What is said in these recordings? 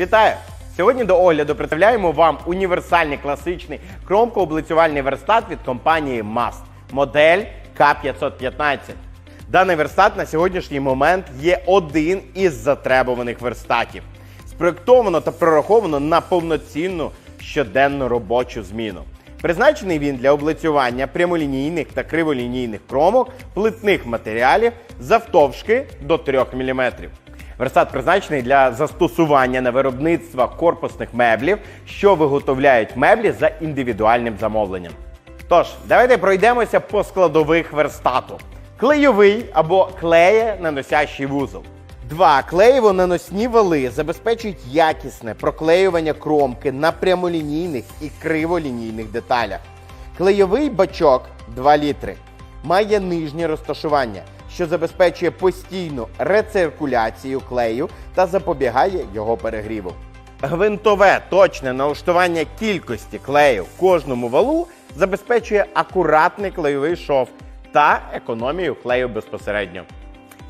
Вітаю! Сьогодні до огляду представляємо вам універсальний класичний кромкооблицювальний верстат від компанії MAST, модель К515. Даний верстат на сьогоднішній момент є один із затребуваних верстатів. Спроєктовано та прораховано на повноцінну щоденну робочу зміну. Призначений він для облицювання прямолінійних та криволінійних кромок плитних матеріалів завтовшки до 3 мм. Верстат призначений для застосування на виробництва корпусних меблів, що виготовляють меблі за індивідуальним замовленням. Тож, давайте пройдемося по складових верстату. Клейовий або клеє наносящий вузол. Два клеєво-наносні вали забезпечують якісне проклеювання кромки на прямолінійних і криволінійних деталях. Клейовий бачок 2 літри має нижнє розташування, що забезпечує постійну рециркуляцію клею та запобігає його перегріву. Гвинтове точне налаштування кількості клею кожному валу забезпечує акуратний клейовий шов та економію клею безпосередньо.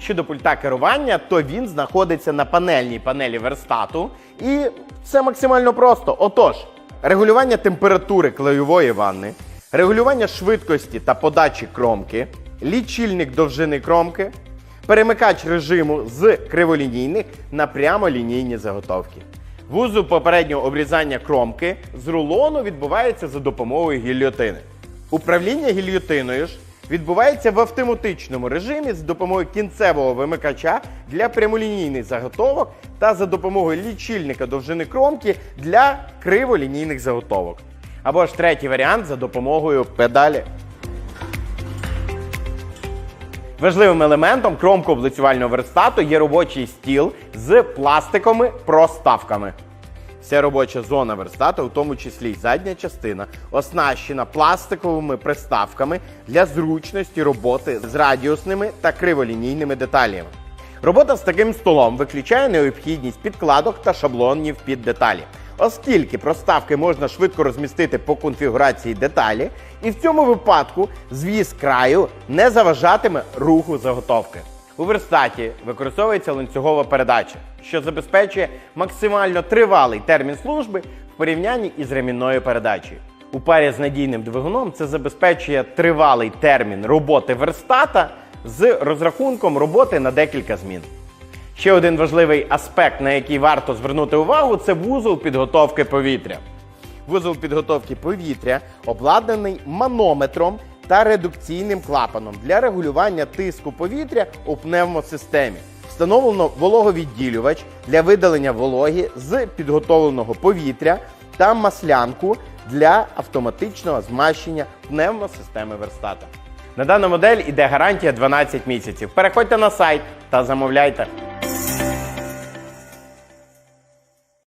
Щодо пульта керування, то він знаходиться на панельній панелі верстату, і це максимально просто. Отож, регулювання температури клейової ванни, регулювання швидкості та подачі кромки, лічильник довжини кромки, перемикач режиму з криволінійних на прямолінійні заготовки. Вузол попереднього обрізання кромки з рулону відбувається за допомогою гільйотини. Управління гільйотиною ж відбувається в автоматичному режимі з допомогою кінцевого вимикача для прямолінійних заготовок та за допомогою лічильника довжини кромки для криволінійних заготовок. Або ж третій варіант за допомогою педалі. Важливим елементом кромкооблицювального верстату є робочий стіл з пластиковими проставками. Вся робоча зона верстата, у тому числі й задня частина, оснащена пластиковими приставками для зручності роботи з радіусними та криволінійними деталями. Робота з таким столом виключає необхідність підкладок та шаблонів під деталі, оскільки проставки можна швидко розмістити по конфігурації деталі, і в цьому випадку звіз краю не заважатиме руху заготовки. У верстаті використовується ланцюгова передача, що забезпечує максимально тривалий термін служби в порівнянні із ремінною передачею. У парі з надійним двигуном це забезпечує тривалий термін роботи верстата з розрахунком роботи на декілька змін. Ще один важливий аспект, на який варто звернути увагу, це вузол підготовки повітря. Вузол підготовки повітря обладнаний манометром та редукційним клапаном для регулювання тиску повітря у пневмосистемі. Встановлено вологовідділювач для видалення вологі з підготовленого повітря та маслянку для автоматичного змащення пневмосистеми верстата. На дану модель іде гарантія 12 місяців. Переходьте на сайт та замовляйте.